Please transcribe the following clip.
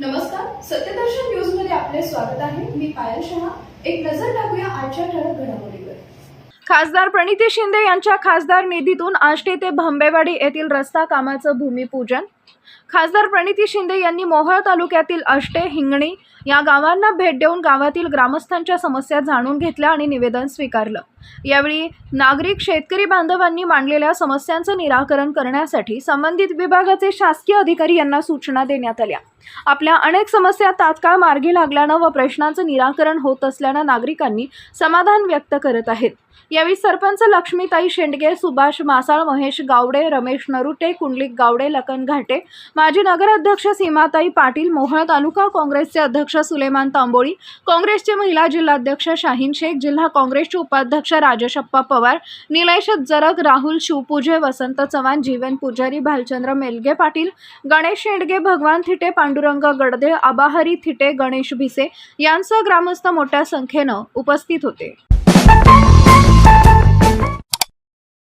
नमस्कार सत्यदर्शन न्यूजमध्ये आपले स्वागत आहे. मी पायल शहा. एक नजर टाकूया आजच्या ठळक घडामोडीवर. खासदार प्रणिती शिंदे यांच्या खासदार निधीतून आष्टी ते भांबेवाडी येथील रस्ता कामाचं भूमिपूजन खासदार प्रणिती शिंदे यांनी मोहोळ तालुक्यातील अष्टे हिंगणी या गावांना भेट देऊन गावातील ग्रामस्थांच्या समस्या जाणून घेतल्या आणि निवेदन स्वीकारलं. यावेळी नागरिक शेतकरी बांधवांनी मांडलेल्या समस्यांचं निराकरण करण्यासाठी संबंधित विभागाचे शासकीय अधिकारी यांना सूचना देण्यात आल्या. आपल्या अनेक समस्या तात्काळ मार्गी लागल्यानं व प्रश्नांचं निराकरण होत असल्यानं नागरिकांनी समाधान व्यक्त करत आहेत. यावेळी सरपंच लक्ष्मीताई शेंडगे सुभाष मासाळ महेश गावडे रमेश नरुटे कुंडलिक गावडे लखन घाटे माजी नगराध्यक्ष सीमाताई पाटील मोहळ तालुका काँग्रेसचे अध्यक्ष सुलेमान तांबोळी काँग्रेसचे महिला जिल्हाध्यक्ष शाहीन शेख जिल्हा काँग्रेसचे उपाध्यक्ष राजेशप्पा पवार निलेश जरग राहुल शिवपूजे वसंत चव्हाण जीवन पुजारी भालचंद्र मेलगे पाटील गणेश शेंडगे भगवान थिटे पांडुरंग गडदे आबाहरी थिटे गणेश भिसे यांसह ग्रामस्थ मोठ्या संख्येनं उपस्थित होते.